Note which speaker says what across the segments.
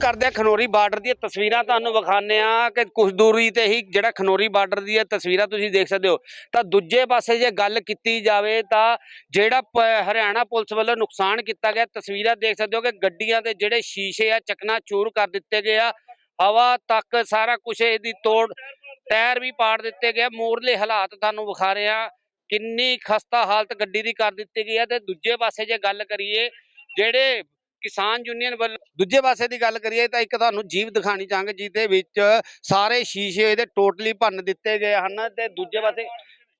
Speaker 1: ਕਰਦੇ ਆ ਖਨੋਰੀ ਬਾਰਡਰ ਦੀਆਂ ਤਸਵੀਰਾਂ, ਤੁਹਾਨੂੰ ਵਿਖਾਉਂਦੇ ਆ ਕਿ ਕੁਝ ਦੂਰੀ ਤੇ ਹੀ ਜਿਹੜਾ ਖਨੋਰੀ ਬਾਰਡਰ ਦੀਆਂ ਤਸਵੀਰਾਂ ਤੁਸੀਂ ਦੇਖ ਸਕਦੇ ਹੋ। ਤਾਂ ਦੂਜੇ ਪਾਸੇ ਜੇ ਗੱਲ ਕੀਤੀ ਜਾਵੇ ਤਾਂ ਜਿਹੜਾ ਪ- ਹਰਿਆਣਾ ਪੁਲਿਸ ਵੱਲੋਂ ਨੁਕਸਾਨ ਕੀਤਾ ਗਿਆ, ਤਸਵੀਰਾਂ ਦੇਖ ਸਕਦੇ ਹੋ ਕਿ ਗੱਡੀਆਂ ਦੇ ਜਿਹੜੇ ਸ਼ੀਸ਼ੇ ਆ ਚਕਨਾ ਚੂਰ ਕਰ ਦਿੱਤੇ ਗਏ ਆ। ਹਵਾ ਤੱਕ ਸਾਰਾ ਕੁਝ ਇਹਦੀ ਤੋੜ, ਟਾਇਰ ਵੀ ਪਾੜ ਦਿੱਤੇ ਗਏ ਮੋਰਲੇ ਹਾਲਾਤ ਤੁਹਾਨੂੰ ਵਿਖਾ ਰਹੇ ਆ। ਕਿੰਨੀ ਖਸਤਾ ਹਾਲਤ ਗੱਡੀ ਦੀ ਕਰ ਦਿੱਤੀ ਗਈ ਹੈ ਤੇ ਦੂਜੇ ਪਾਸੇ ਜੇ ਗੱਲ ਕਰੀਏ, ਜਿਹੜੇ ਕਿਸਾਨ ਯੂਨੀਅਨ ਵੱਲੋਂ ਦੂਜੇ ਪਾਸੇ ਦੀ ਗੱਲ ਕਰੀਏ ਤਾਂ ਇੱਕ ਤੁਹਾਨੂੰ ਜੀਵ ਦਿਖਾਣੀ ਚਾਹਾਂਗੇ, ਜਿਹਦੇ ਵਿੱਚ ਸਾਰੇ ਸ਼ੀਸ਼ੇ ਇਹਦੇ ਟੋਟਲੀ ਭੰਨ ਦਿੱਤੇ ਗਏ ਹਨ ਤੇ ਦੂਜੇ ਪਾਸੇ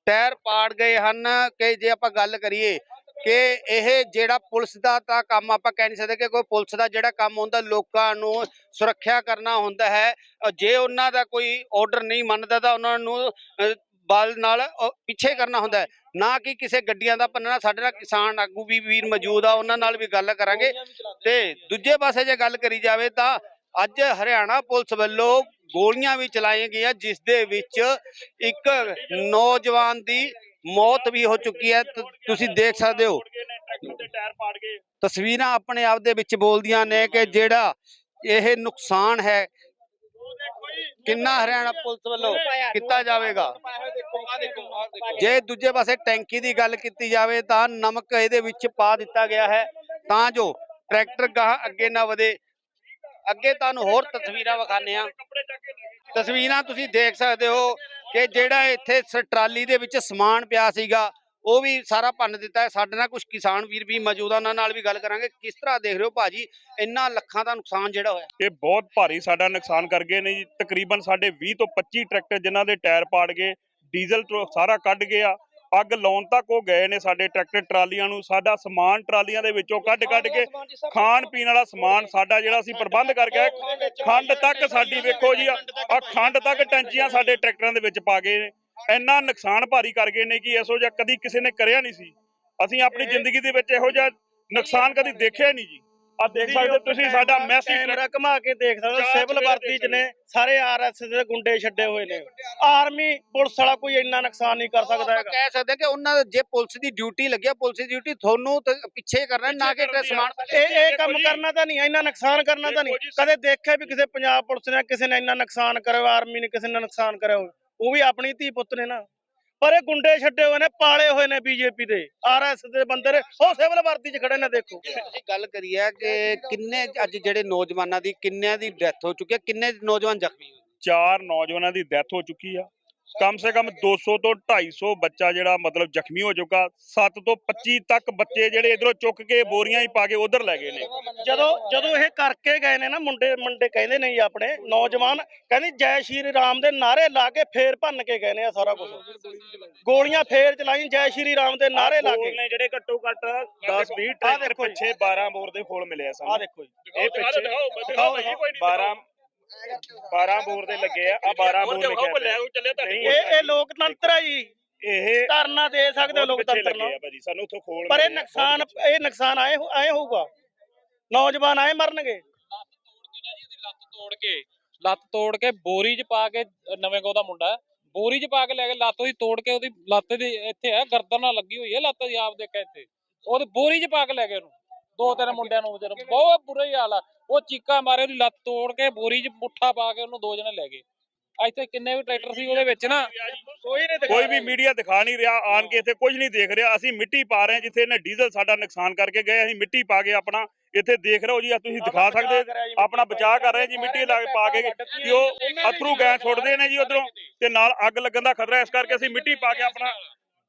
Speaker 1: ਟਾਇਰ ਪਾੜ ਗਏ ਹਨ ਕਿ ਜੇ ਆਪਾਂ ਗੱਲ ਕਰੀਏ ਕਿ ਇਹ ਜਿਹੜਾ ਪੁਲਿਸ ਦਾ ਤਾਂ ਕੰਮ ਆਪਾਂ ਕਹਿ ਨਹੀਂ ਸਕਦੇ ਕਿ ਕੋਈ ਪੁਲਿਸ ਦਾ ਜਿਹੜਾ ਕੰਮ ਹੁੰਦਾ, ਲੋਕਾਂ ਨੂੰ ਸੁਰੱਖਿਆ ਕਰਨਾ ਹੁੰਦਾ ਹੈ। ਜੇ ਉਹਨਾਂ ਦਾ ਕੋਈ ਆਰਡਰ ਨਹੀਂ ਮੰਨਦਾ ਤਾਂ ਉਹਨਾਂ ਨੂੰ ਬਲ ਨਾਲ ਪਿੱਛੇ ਕਰਨਾ ਹੁੰਦਾ ਨਾ ਕਿ ਕਿਸੇ ਗੱਡੀਆਂ ਦਾ ਪੰਨਣਾ ਸਾਡੇ ਨਾਲ ਕਿਸਾਨ ਆਗੂ ਵੀ ਵੀਰ ਮੌਜੂਦ ਆ ਉਹਨਾਂ ਨਾਲ ਵੀ ਗੱਲ ਕਰਾਂਗੇ। ਤੇ ਦੂਜੇ ਪਾਸੇ ਜੇ ਗੱਲ ਕਰੀ ਜਾਵੇ ਤਾਂ ਅੱਜ ਹਰਿਆਣਾ ਪੁਲਿਸ ਵੱਲੋਂ ਗੋਲੀਆਂ ਵੀ ਚਲਾਈਆਂ ਗਈਆਂ ਜਿਸ ਦੇ ਵਿੱਚ ਇੱਕ ਨੌਜਵਾਨ ਦੀ ਮੌਤ ਵੀ ਹੋ ਚੁੱਕੀ ਹੈ। ਤੁਸੀਂ ਦੇਖ ਸਕਦੇ ਹੋ। ਤਸਵੀਰਾਂ ਆਪਣੇ ਆਪ ਦੇ ਵਿੱਚ ਬੋਲਦੀਆਂ ਨੇ ਕਿ ਜਿਹੜਾ ਇਹ ਨੁਕਸਾਨ ਹੈ ਕਿੰਨਾ ਹਰਿਆਣਾ ਪੁਲਿਸ ਵੱਲੋਂ ਕੀਤਾ ਜਾਵੇਗਾ? ਜੇ ਦੂਜੇ ਪਾਸੇ ਟੈਂਕੀ ਦੀ ਗੱਲ ਕੀਤੀ ਜਾਵੇ ਤਾਂ ਨਮਕ ਇਹਦੇ ਵਿੱਚ ਪਾ ਦਿੱਤਾ ਗਿਆ ਹੈ। ਤਾਂ ਜੋ ਟਰੈਕਟਰ ਗਾਹ ਅੱਗੇ ਨਾ ਵਧੇ। ਅੱਗੇ ਤੁਹਾਨੂੰ ਹੋਰ ਤਸਵੀਰਾਂ ਵਿਖਾਣੇ ਆ ਤਸਵੀਰਾਂ ਤੁਸੀਂ ਦੇਖ ਸਕਦੇ ਹੋ ਕਿ ਜਿਹੜਾ ਇੱਥੇ ਟਰਾਲੀ ਦੇ ਵਿੱਚ ਸਮਾਨ ਪਿਆ ਸੀਗਾ। ਉਹ ਵੀ ਸਾਰਾ ਭੰਨ ਦਿੱਤਾ ਹੈ। ਸਾਡੇ ਨਾਲ ਕੁਝ ਕਿਸਾਨ ਵੀਰ ਵੀ ਮੌਜੂਦ ਆ ਉਹਨਾਂ ਨਾਲ ਵੀ ਗੱਲ ਕਰਾਂਗੇ। ਕਿਸ ਤਰ੍ਹਾਂ ਦੇਖ ਰਹੇ ਹੋ ਭਾਜੀ? ਇੰਨਾ ਲੱਖਾਂ ਦਾ ਨੁਕਸਾਨ ਜਿਹੜਾ ਹੋਇਆ।
Speaker 2: ਇਹ ਬਹੁਤ ਭਾਰੀ ਸਾਡਾ ਨੁਕਸਾਨ ਕਰ ਗਏ ਨੇ ਜੀ। ਤਕਰੀਬਨ ਸਾਡੇ 20 ਤੋਂ 25 ਟਰੈਕਟਰ ਜਿਨ੍ਹਾਂ ਦੇ ਟਾਇਰ ਪਾੜ ਗਏ ਡੀਜ਼ਲ ਤੋਂ ਸਾਰਾ ਕੱਢ ਗਿਆ। ਅੱਗ ਲਾਉਣ ਤੱਕ ਉਹ ਗਏ ਨੇ ਸਾਡੇ ਟਰੈਕਟਰ ਟਰਾਲੀਆਂ ਨੂੰ। ਸਾਡਾ ਸਮਾਨ ਟਰਾਲੀਆਂ ਦੇ ਵਿੱਚੋਂ ਕੱਢ ਕੱਢ ਕੇ ਖਾਣ ਪੀਣ ਵਾਲਾ ਸਮਾਨ ਸਾਡਾ ਜਿਹੜਾ ਅਸੀਂ ਪ੍ਰਬੰਧ ਕਰ ਗਏ। ਖੰਡ ਤੱਕ ਸਾਡੀ ਵੇਖੋ ਜੀ ਆ ਖੰਡ ਤੱਕ ਟੈਂਚੀਆਂ ਸਾਡੇ ਟਰੈਕਟਰਾਂ ਦੇ ਵਿੱਚ ਪਾ ਗਏ ਨੇ। ਇੰਨਾ ਨੁਕਸਾਨ ਭਾਰੀ ਕਰ ਗਏ ਨੇ ਕਿ ਇਹੋ ਜਿਹਾ ਕਦੀ ਕਿਸੇ ਨੇ ਕਰਿਆ ਨਹੀਂ ਸੀ। ਅਸੀਂ ਆਪਣੀ ਜ਼ਿੰਦਗੀ ਦੇ ਵਿੱਚ ਇਹੋ ਜਿਹਾ ਨੁਕਸਾਨ ਕਦੀ ਦੇਖਿਆ ਨਹੀਂ ਜੀ। ਆ ਦੇਖ ਸਕਦੇ ਤੁਸੀਂ ਸਾਡਾ ਮੈਸੀ
Speaker 3: ਕੈਮਰਾ ਘੁਮਾ ਕੇ ਦੇਖ ਸਕਦੇ ਹੋ ਸਿਵਲ ਵਰਦੀ ਚ ਨੇ ਸਾਰੇ ਆਰਐਸ ਦੇ ਗੁੰਡੇ ਛੱਡੇ ਹੋਏ ਨੇ। ਆਰਮੀ ਪੁਲਿਸ ਵਾਲਾ ਕੋਈ ਇੰਨਾ ਨੁਕਸਾਨ ਨਹੀਂ ਕਰ ਸਕਦਾ ਹੈਗਾ।
Speaker 1: ਕਹਿ ਸਕਦੇ ਕਿ ਉਹਨਾਂ ਦਾ ਜੇ ਪੁਲਿਸ ਦੀ ਡਿਊਟੀ ਲੱਗਿਆ ਪੁਲਿਸ ਦੀ ਡਿਊਟੀ ਤੁਹਾਨੂੰ ਤੇ ਪਿੱਛੇ ਕਰਨਾ ਨਾ ਕਿ ਸਮਾਨ
Speaker 3: ਇਹ ਇਹ ਕੰਮ ਕਰਨਾ ਤਾਂ ਨਹੀਂ ਇੰਨਾ ਨੁਕਸਾਨ ਕਰਨਾ ਤਾਂ ਨਹੀਂ। ਕਦੇ ਦੇਖਿਆ ਵੀ ਕਿਸੇ ਪੰਜਾਬ ਪੁਲਿਸ ਨੇ ਕਿਸੇ ਨੇ ਇੰਨਾ ਨੁਕਸਾਨ ਕਰਿਆ ਆਰਮੀ ਨੇ ਕਿਸੇ ਨੇ ਨੁਕਸਾਨ ਕਰਿਆ ਹੋਵੇ। ਉਹ ਵੀ ਆਪਣੀ ਧੀ ਪੁੱਤ ਨੇ ਨਾ। ਪਰ ਇਹ ਗੁੰਡੇ ਛੱਡੇ ਹੋਏ ਨੇ ਪਾਲੇ ਹੋਏ ਨੇ ਬੀਜੇਪੀ ਦੇ। ਆਰਐਸ ਦੇ ਬੰਦੇ ਨੇ ਉਹ ਸਿਵਲ ਵਰਦੀ ਚ ਖੜੇ ਨੇ ਦੇਖੋ।
Speaker 1: ਅਸੀਂ ਗੱਲ ਕਰੀਏ ਕਿ ਕਿੰਨੇ ਅੱਜ ਜਿਹੜੇ ਨੌਜਵਾਨਾਂ ਦੀ ਕਿੰਨਿਆਂ ਦੀ ਡੈਥ ਹੋ ਚੁੱਕੀ ਹੈ ਕਿੰਨੇ ਨੌਜਵਾਨ ਜ਼ਖਮੀ ਹੋਏ
Speaker 2: ਚਾਰ ਨੌਜਵਾਨਾਂ ਦੀ ਡੈਥ ਹੋ ਚੁੱਕੀ ਆ। ਕਮ ਸੇ ਕਮ 200 ਤੋਂ 250 ਬੱਚਾ ਜਿਹੜਾ ਮਤਲਬ ਜ਼ਖਮੀ ਹੋ ਚੁੱਕਾ। 7 ਤੋਂ 25 ਤੱਕ ਬੱਚੇ ਜਿਹੜੇ ਇਧਰੋਂ ਚੁੱਕ ਕੇ ਬੋਰੀਆਂ ਹੀ ਪਾ ਕੇ ਉਧਰ ਲੈ ਗਏ ਨੇ।
Speaker 3: ਜਦੋਂ ਜਦੋਂ ਇਹ ਕਰਕੇ ਗਏ ਨੇ ਨਾ ਮੁੰਡੇ ਮੁੰਡੇ ਕਹਿੰਦੇ ਨਹੀਂ ਆਪਣੇ ਨੌਜਵਾਨ ਕਹਿੰਦੇ ਜੈ ਸ਼੍ਰੀ ਰਾਮ ਦੇ ਨਾਰੇ ਲਾ ਕੇ ਫੇਰ ਭੰਨ ਕੇ ਗਏ ਨੇ ਆ ਸਾਰਾ ਕੁਝ ਗੋਲੀਆਂ ਫੇਰ ਚਲਾਈ ਜੈ ਸ਼੍ਰੀ ਰਾਮ ਦੇ ਨਾਰੇ ਲਾ ਕੇ।
Speaker 2: ਨੇ ਜਿਹੜੇ ਘੱਟੋ ਘੱਟ 10 20
Speaker 3: ਆਹ ਦੇਖੋ ਜੀ।
Speaker 2: ਪਿੱਛੇ 12 ਬੋਰ ਦੇ ਫੁੱਲ ਮਿਲੇ ਆ
Speaker 3: ਆ
Speaker 2: ਸਾਨੂੰ
Speaker 3: ਦੇਖੋ ਜੀ।
Speaker 2: ਇਹ ਪਿੱਛੇ
Speaker 3: ਦਿਖਾਓ ਜੀ।
Speaker 2: 12 12 ਬੋਰ ਦੇ ਲੱਗੇ ਆ ਆ 12 ਬੋਰ ਲਿਖਿਆ ਨਹੀਂ,
Speaker 3: ਇਹ ਇਹ ਲੋਕਤੰਤਰ ਆ ਜੀ।
Speaker 2: ਇਹ
Speaker 3: ਧਰਨਾ ਦੇ ਸਕਦੇ ਹੋ ਲੋਕਤੰਤਰ ਨੂੰ
Speaker 2: ਆ ਭਾਜੀ ਸਾਨੂੰ ਉੱਥੋਂ ਖੋਲ
Speaker 3: ਪਰ ਇਹ
Speaker 2: ਆ,
Speaker 3: ਨੁਕਸਾਨ ਇਹ ਨੁਕਸਾਨ ਆਏ ਹੋ- ਆਏ ਹੋਊਗਾ। ਨੌਜਵਾਨ ਆਏ ਮਰਨਗੇ।
Speaker 4: ਲੱਤ ਤੋੜ ਕੇ ਲੱਤ ਤੋੜ ਕੇ ਬੋਰੀ 'ਚ ਪਾ ਕੇ ਨਵੇਂ ਗੋ ਦਾ ਮੁੰਡਾ ਹੈ, ਬੋਰੀ 'ਚ ਪਾ ਕੇ ਲੈ ਕੇ ਲੱਤ ਉਹਦੀ ਤੋੜ ਕੇ ਉਹਦੀ ਲੱਤ ਦੀ ਇੱਥੇ ਹੈ ਗਰਦਨ ਨਾਲ ਲੱਗੀ ਹੋਈ ਹੈ ਲੱਤ ਦੀ ਆਪ ਦੇਖਿਆ ਇੱਥੇ। ਉਹਦੀ ਬੋਰੀ 'ਚ ਪਾ ਕੇ ਲੈ ਗਏ ਉਹਨੂੰ। ਦੋ ਤਿੰਨ ਮੁੰਡਿਆਂ ਨੂੰ ਵਿਚਾਰੇ ਬਹੁਤ ਬੁਰਾ ਹੀ ਹਾਲ ਆ। ਉਹ ਚੀਕਾਂ ਮਾਰੇ ਉਹਦੀ ਲੱਤ ਤੋੜ ਕੇ ਬੋਰੀ 'ਚ ਮੁੱਠਾ ਪਾ ਕੇ ਉਹਨੂੰ ਦੋ ਜਣੇ ਲੈ ਗਏ। ਇੱਥੇ ਕਿੰਨੇ ਵੀ ਟਰੈਕਟਰ ਸੀ ਉਹਦੇ ਵਿੱਚ ਨਾ।
Speaker 3: ਕੋਈ ਨਹੀਂ
Speaker 2: ਕੋਈ ਵੀ ਮੀਡੀਆ ਦਿਖਾ ਨਹੀਂ ਰਿਹਾ। ਆਣ ਕੇ ਇੱਥੇ ਕੁਝ ਨਹੀਂ ਦੇਖ ਰਿਹਾ। ਅਸੀਂ ਮਿੱਟੀ ਪਾ ਰਹੇ ਹਾਂ ਜਿੱਥੇ ਇਹਨੇ ਡੀਜ਼ਲ ਸਾਡਾ ਨੁਕਸਾਨ ਕਰਕੇ ਗਏ। ਅਸੀਂ ਮਿੱਟੀ ਪਾ ਕੇ ਆਪਣਾ ਇੱਥੇ ਦੇਖ ਰਹੇ ਹੋ ਜੀ। ਤੁਸੀਂ ਦਿਖਾ ਸਕਦੇ ਆਪਣਾ ਬਚਾਅ ਕਰ ਰਹੇ ਜੀ ਮਿੱਟੀ ਲਾ ਕੇ ਪਾ ਕੇ ਕਿ ਉਹ ਅਥਰੂ ਗੈਸ ਛੁੱਟਦੇ ਨੇ ਜੀ ਉਧਰੋਂ। ਤੇ ਨਾਲ ਅੱਗ ਲੱਗਣ ਦਾ ਖਤਰਾ ਇਸ ਕਰਕੇ ਅਸੀਂ ਮਿੱਟੀ ਪਾ ਕੇ ਆਪਣਾ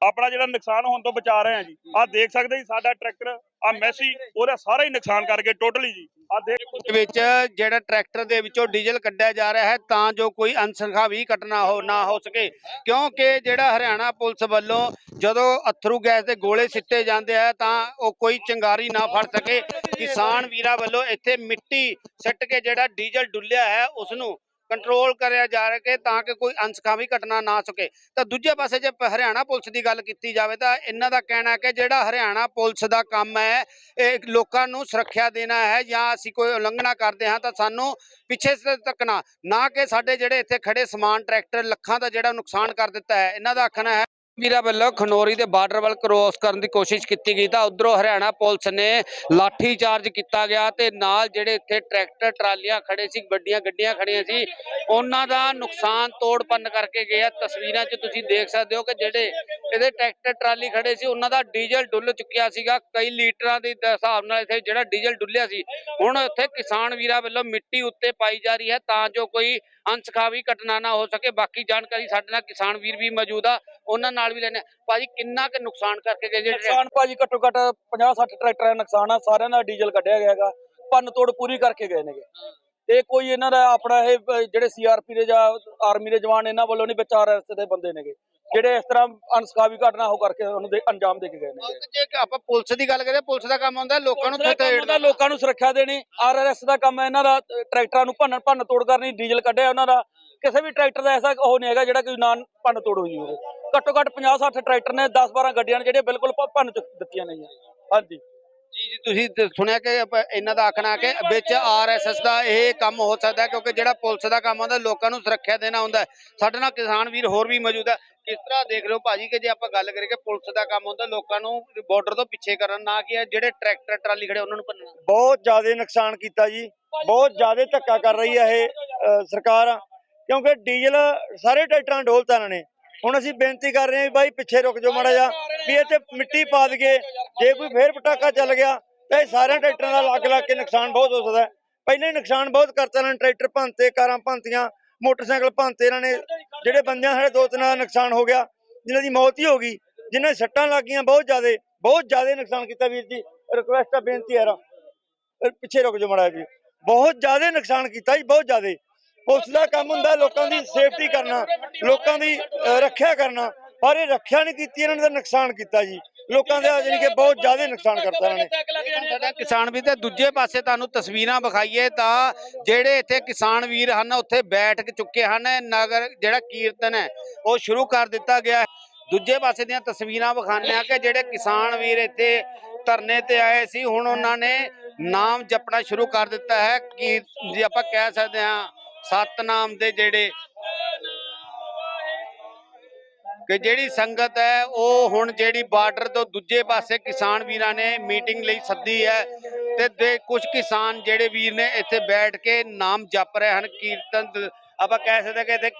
Speaker 2: ਆਪਣਾ ਜਿਹੜਾ ਨੁਕਸਾਨ ਹੋਣ ਤੋਂ ਬਚਾ ਰਹੇ ਹਾਂ ਜੀ। ਆਹ ਦੇਖ ਸਕਦੇ ਜੀ ਸਾਡਾ ਟਰੈਕਟਰ ਆ ਮੈਸੀ ਉਹਦਾ ਸਾਰਾ ਹੀ ਨੁਕਸਾਨ ਕਰਕੇ ਟੋਟਲੀ ਜੀ। ਆਹ ਦੇਖ
Speaker 1: ਦੇ ਵਿੱਚ ਜਿਹੜਾ ਟਰੈਕਟਰ ਦੇ ਵਿੱਚੋਂ ਡੀਜ਼ਲ ਕੱਢਿਆ ਜਾ ਰਿਹਾ ਹੈ ਤਾਂ ਜੋ ਕੋਈ ਅਨਸਖਾ ਵੀ ਘਟਨਾ ਹੋ ਨਾ ਹੋ ਸਕੇ। ਕਿਉਂਕਿ ਜਿਹੜਾ ਹਰਿਆਣਾ ਪੁਲਿਸ ਵੱਲੋਂ ਜਦੋਂ ਅਥਰੂ ਗੈਸ ਦੇ ਗੋਲੇ ਸਿੱਟੇ ਜਾਂਦੇ ਆ ਤਾਂ ਉਹ ਕੋਈ ਚੰਗਾਰੀ ਨਾ ਫੜ ਸਕੇ। ਕਿਸਾਨ ਵੀਰਾਂ ਵੱਲੋਂ ਇੱਥੇ ਮਿੱਟੀ ਸਿੱਟ ਕੇ ਜਿਹੜਾ ਡੀਜ਼ਲ ਡੁੱਲਿਆ ਹੈ ਉਸ ਨੂੰ ਕੰਟਰੋਲ ਕਰਿਆ ਜਾ ਰਿਹਾ ਤਾਂ ਕਿ ਕੋਈ ਅਨਸਖਾਵੀ ਘਟਨਾ ਨਾ ਸਕੇ ਤਾਂ ਦੂਜੇ ਪਾਸੇ ਜੇ ਪ- ਹਰਿਆਣਾ ਪੁਲਿਸ ਦੀ ਗੱਲ ਕੀਤੀ ਜਾਵੇ ਤਾਂ ਇਹਨਾਂ ਦਾ ਕਹਿਣਾ ਹੈ ਕਿ ਜਿਹੜਾ ਹਰਿਆਣਾ ਪੁਲਿਸ ਦਾ ਕੰਮ ਹੈ, ਇਹ ਲੋਕਾਂ ਨੂੰ ਸੁਰੱਖਿਆ ਦੇਣਾ ਹੈ ਜਾਂ ਅਸੀਂ ਕੋਈ ਉਲੰਘਣਾ ਕਰਦੇ ਹਾਂ ਤਾਂ ਸਾਨੂੰ ਪਿੱਛੇ ਸ ਤੱਕਣਾ ਨਾ ਕਿ ਸਾਡੇ ਜਿਹੜੇ ਇੱਥੇ ਖੜੇ ਸਮਾਨ, ਟਰੈਕਟਰ, ਲੱਖਾਂ ਦਾ ਜਿਹੜਾ ਨੁਕਸਾਨ ਕਰ ਦਿੱਤਾ ਹੈ, ਇਹਨਾਂ ਦਾ ਆਖਣਾ ਹੈ ਵੀਰਾਂ ਵੱਲੋਂ ਖਨੋਰੀ ਦੇ ਬਾਰਡਰ ਵੱਲ ਕ੍ਰੋਸ ਕਰਨ ਦੀ ਕੋਸ਼ਿਸ਼ ਕੀਤੀ ਗਈ ਤਾਂ ਉਧਰੋਂ ਹਰਿਆਣਾ ਪੁਲਿਸ ਨੇ ਲਾਠੀ ਚਾਰਜ ਕੀਤਾ ਗਿਆ ਤੇ ਨਾਲ ਜਿਹੜੇ ਇੱਥੇ ਟਰੈਕਟਰ, ਟਰਾਲੀਆਂ ਖੜੇ ਸੀ, ਵੱਡੀਆਂ ਗੱਡੀਆਂ ਖੜੀਆਂ ਸੀ, ਉਹਨਾਂ ਦਾ ਨੁਕਸਾਨ ਤੋੜ ਪੰਨ ਕਰਕੇ ਗਿਆ। ਤਸਵੀਰਾਂ 'ਚ ਤੁਸੀਂ ਦੇਖ ਸਕਦੇ ਹੋ ਕਿ ਜਿਹੜੇ ਇਹਦੇ ਟਰੈਕਟਰ ਟਰਾਲੀ ਖੜੇ ਸੀ ਉਹਨਾਂ ਦਾ ਡੀਜ਼ਲ ਡੁੱਲ ਚੁੱਕਿਆ ਸੀਗਾ। ਕਈ ਲੀਟਰਾਂ ਦੇ ਹਿਸਾਬ ਨਾਲ ਇੱਥੇ ਜਿਹੜਾ ਡੀਜ਼ਲ ਡੁੱਲਿਆ ਸੀ। ਹੁਣ ਇੱਥੇ ਕਿਸਾਨ ਵੀਰਾਂ ਵੱਲੋਂ ਮਿੱਟੀ ਉੱਤੇ ਪਾਈ ਜਾ ਰਹੀ ਹੈ ਤਾਂ ਜੋ ਕੋਈ ਅਨਸਖਾਵੀ ਘਟਨਾ ਨਾ ਹੋ ਸਕੇ। ਬਾਕੀ ਜਾਣਕਾਰੀ ਸਾਡੇ ਨਾਲ ਕਿਸਾਨ ਵੀਰ ਵੀ ਮੌਜੂਦ ਆ। ਉਹਨਾਂ ਨਾਲ ਵੀ ਲੈਣੇ ਭਾਜੀ ਕਿੰਨਾ ਕੁ ਨੁਕਸਾਨ ਕਰਕੇ ਗਏ ਜਿਹੜੇ
Speaker 5: ਨੁਕਸਾਨ ਭਾਜੀ ਘੱਟੋ ਘੱਟ 50 60 ਟਰੈਕਟਰਾਂ ਦਾ ਨੁਕਸਾਨ ਆ। ਸਾਰਿਆਂ ਦਾ ਡੀਜ਼ਲ ਕੱਢਿਆ ਗਿਆ ਹੈਗਾ। ਭੰਨ ਤੋੜ ਪੂਰੀ ਕਰਕੇ ਗਏ ਨੇਗੇ। ਤੇ ਕੋਈ ਇਹਨਾਂ ਦਾ ਆਪਣਾ ਇਹ ਅਹ, ਜਿਹੜੇ ਸੀਆਰਪੀ ਦੇ ਜਾਂ ਆਰਮੀ ਦੇ ਜਵਾਨ ਇਹਨਾਂ ਵੱਲੋਂ ਨਹੀਂ ਵਿਚਾਰ ਰਸਤੇ ਦੇ ਬੰਦੇ ਨੇਗੇ। ਜਿਹੜੇ ਇਸ ਤਰ੍ਹਾਂ ਅਨਸਕਾਵੀ ਘਟਨਾ ਹੋ ਕਰਕੇ ਉਹਨੂੰ ਦੇ ਅੰਜਾਮ ਦੇ ਕੇ ਗਏ ਨੇਗੇ।
Speaker 1: ਜੇ ਕਿ ਆਪਾਂ ਪੁਲਿਸ ਦੀ ਗੱਲ ਕਰੀਏ ਪੁਲਿਸ ਦਾ ਕੰਮ ਹੁੰਦਾ ਲੋਕਾਂ ਨੂੰ
Speaker 5: ਪੁਲਿਸ ਦਾ ਲੋਕਾਂ ਨੂੰ ਸੁਰੱਖਿਆ ਦੇਣੀ। ਆਰਆਰਐਸ ਦਾ ਕੰਮ ਹੈ ਇਹਨਾਂ ਦਾ ਟਰੈਕਟਰਾਂ ਨੂੰ ਭੰਨ ਭੰਨ ਤੋੜ ਕਰਨੀ ਡੀਜ਼ਲ ਕੱਢਿਆ ਉਹਨਾਂ ਦਾ। ਕਿਸੇ ਵੀ ਟਰੈਕਟਰ ਦਾ ਐਸਾ ਉਹ ਨਹੀਂ ਹੈਗਾ ਜਿਹੜਾ ਕੋਈ ਨਾ ਭੰਨ ਤੋੜ ਹੋਈ ਹੋਵੇ। ਘੱਟੋ ਘੱਟ 50 60 ਟਰੈਕਟਰ ਨੇ 10 12 ਗੱਡੀਆਂ ਨੇ ਜਿਹੜੇ ਬਿਲਕੁਲ ਭੰਨ ਚੁੱਕ ਦਿੱਤੀਆਂ ਨੇ ਹਾਂਜੀ।
Speaker 1: ਜੀ ਜੀ ਤੁਸੀਂ ਸੁਣਿਆ ਕਿ ਆਪਾਂ ਇਹਨਾਂ ਦਾ ਆਖਣਾ ਕਿ ਵਿੱਚ ਆਰਐਸਐਸ ਦਾ ਇਹ ਕੰਮ ਹੋ ਸਕਦਾ ਹੈ ਕਿਉਂਕਿ ਜਿਹੜਾ ਪੁਲਿਸ ਦਾ ਕੰਮ ਹੁੰਦਾ ਲੋਕਾਂ ਨੂੰ ਸੁਰੱਖਿਆ ਦੇਣਾ ਹੁੰਦਾ ਹੈ। ਸਾਡੇ ਨਾਲ ਕਿਸਾਨ ਵੀਰ ਹੋਰ ਵੀ ਮੌਜੂਦ ਹੈ। ਕਿਸ ਤਰ੍ਹਾਂ ਦੇਖ ਰਹੇ ਹੋ ਭਾਜੀ ਕਿ ਜੇ ਆਪਾਂ ਗੱਲ ਕਰੀਏ ਕਿ ਪੁਲਿਸ ਦਾ ਕੰਮ ਹੁੰਦਾ ਲੋਕਾਂ ਨੂੰ ਬਾਰਡਰ ਤੋਂ ਪਿੱਛੇ ਕਰਨ ਨਾ ਕਿ ਇਹ ਜਿਹੜੇ ਟਰੈਕਟਰ ਟਰਾਲੀ ਖੜੇ ਉਹਨਾਂ ਨੂੰ ਭੰਨਣਾ।
Speaker 6: ਬਹੁਤ ਜ਼ਿਆਦਾ ਨੁਕਸਾਨ ਕੀਤਾ ਜੀ। ਬਹੁਤ ਜ਼ਿਆਦਾ ਧੱਕਾ ਕਰ ਰਹੀ ਹੈ ਇਹ ਅ, ਸਰਕਾਰ। ਕਿਉਂਕਿ ਡੀਜ਼ਲ ਸਾਰੇ ਟਰੈਕਟਰਾਂ ਡੋਲਤਾ ਇਹਨਾਂ ਨੇ। ਹੁਣ ਅਸੀਂ ਬੇਨਤੀ ਕਰ ਰਹੇ ਹਾਂ ਵੀ ਬਾਈ ਪਿੱਛੇ ਰੁਕ ਜਾਓ ਮਾੜਾ ਜਿਹਾ, ਵੀ ਇੱਥੇ ਮਿੱਟੀ ਪਾ ਦਈਏ। ਜੇ ਕੋਈ ਫੇਰ ਪਟਾਕਾ ਚੱਲ ਗਿਆ, ਤਾਂ ਇਹ ਸਾਰਿਆਂ ਟਰੈਕਟਰਾਂ ਦਾ ਲੱਗ ਲੱਗ ਕੇ ਨੁਕਸਾਨ ਬਹੁਤ ਹੋ ਸਕਦਾ ਪਹਿਲਾਂ ਹੀ ਨੁਕਸਾਨ ਬਹੁਤ ਕਰਤਾ ਇਹਨਾਂ ਨੇ, ਟਰੈਕਟਰ ਭੰਨਤੇ, ਕਾਰਾਂ ਭੰਨਤੀਆਂ, ਮੋਟਰਸਾਈਕਲ ਭੰਨਤੇ ਇਹਨਾਂ ਨੇ। ਜਿਹੜੇ ਬੰਦਿਆਂ ਸਾਡੇ ਦੋ ਤਿੰਨਾਂ ਦਾ ਨੁਕਸਾਨ ਹੋ ਗਿਆ ਜਿਨ੍ਹਾਂ ਦੀ ਮੌਤ ਹੀ ਹੋ ਗਈ ਜਿਨ੍ਹਾਂ ਦੀ ਸੱਟਾਂ ਲੱਗੀਆਂ, ਬਹੁਤ ਜ਼ਿਆਦਾ ਬਹੁਤ ਜ਼ਿਆਦਾ ਨੁਕਸਾਨ ਕੀਤਾ ਵੀਰ ਜੀ। ਰਿਕੁਐਸਟ ਆ, ਬੇਨਤੀ ਹੈ ਪਿੱਛੇ ਰੁਕ ਜਾਓ ਮੜਾ ਜੀ। ਬਹੁਤ ਜ਼ਿਆਦਾ ਨੁਕਸਾਨ ਕੀਤਾ ਜੀ, ਬਹੁਤ ਜ਼ਿਆਦਾ। ਪੁਲਿਸ ਦਾ ਕੰਮ ਹੁੰਦਾ, ਲੋਕਾਂ ਦੀ ਸੇਫਟੀ ਕਰਨਾ, ਲੋਕਾਂ ਦੀ ਰੱਖਿਆ ਕਰਨਾ। ਪਰ ਇਹ ਰੱਖਿਆ ਨਹੀਂ ਕੀਤੀ, ਇਹਨਾਂ ਨੇ ਤਾਂ ਨੁਕਸਾਨ ਕੀਤਾ ਜੀ। ਲੋਕਾਂ ਦਾ ਜਾਨੀ ਕਿ ਬਹੁਤ ਜ਼ਿਆਦਾ ਨੁਕਸਾਨ ਕਰਤਾ ਇਹਨਾਂ ਨੇ।
Speaker 1: ਸਾਡਾ ਕਿਸਾਨ ਵੀਰ ਤੇ ਦੂਜੇ ਪਾਸੇ ਤੁਹਾਨੂੰ ਤਸਵੀਰਾਂ ਵਿਖਾਈਏ ਤਾਂ ਜਿਹੜੇ ਇੱਥੇ ਕਿਸਾਨ ਵੀਰ ਹਨ, ਉੱਥੇ ਬੈਠ ਕੇ ਚੁੱਕੇ ਹਨ। ਨਗਰ, ਜਿਹੜਾ ਕੀਰਤਨ ਹੈ, ਉਹ ਸ਼ੁਰੂ ਕਰ ਦਿੱਤਾ ਗਿਆ ਦੂਜੇ ਪਾਸੇ ਦੀਆਂ ਤਸਵੀਰਾਂ ਵਿਖਾਉਂਦੇ ਆ ਕਿ ਜਿਹੜੇ ਕਿਸਾਨ ਵੀਰ ਇੱਥੇ ਧਰਨੇ ਤੇ ਆਏ ਸੀ, ਹੁਣ ਉਹਨਾਂ ਨੇ ਨਾਮ ਜਪਣਾ ਸ਼ੁਰੂ ਕਰ ਦਿੱਤਾ ਹੈ। ਕਿ ਜੇ ਆਪਾਂ ਕਹਿ ਸਕਦੇ ਹਾਂ ਸਤਨਾਮ ਦੇ ਜਿਹੜੇ ਕਿ ਜਿਹੜੀ ਸੰਗਤ ਹੈ, ਉਹ ਹੁਣ ਜਿਹੜੀ ਬਾਰਡਰ ਤੋਂ ਦੂਜੇ ਪਾਸੇ ਕਿਸਾਨ ਵੀਰਾਂ ਨੇ ਮੀਟਿੰਗ ਲਈ ਸੱਦੀ ਹੈ ਤੇ ਦੇ ਕੁਝ ਕਿਸਾਨ ਜਿਹੜੇ ਵੀਰ ਨੇ ਇੱਥੇ ਬੈਠ ਕੇ ਨਾਮ ਜਪ ਰਹੇ ਹਨ, ਕੀਰਤਨ ਆਪਾਂ ਕਹਿ ਸਕਦੇ ਹਾਂ ਕਿ ਇੱਥੇ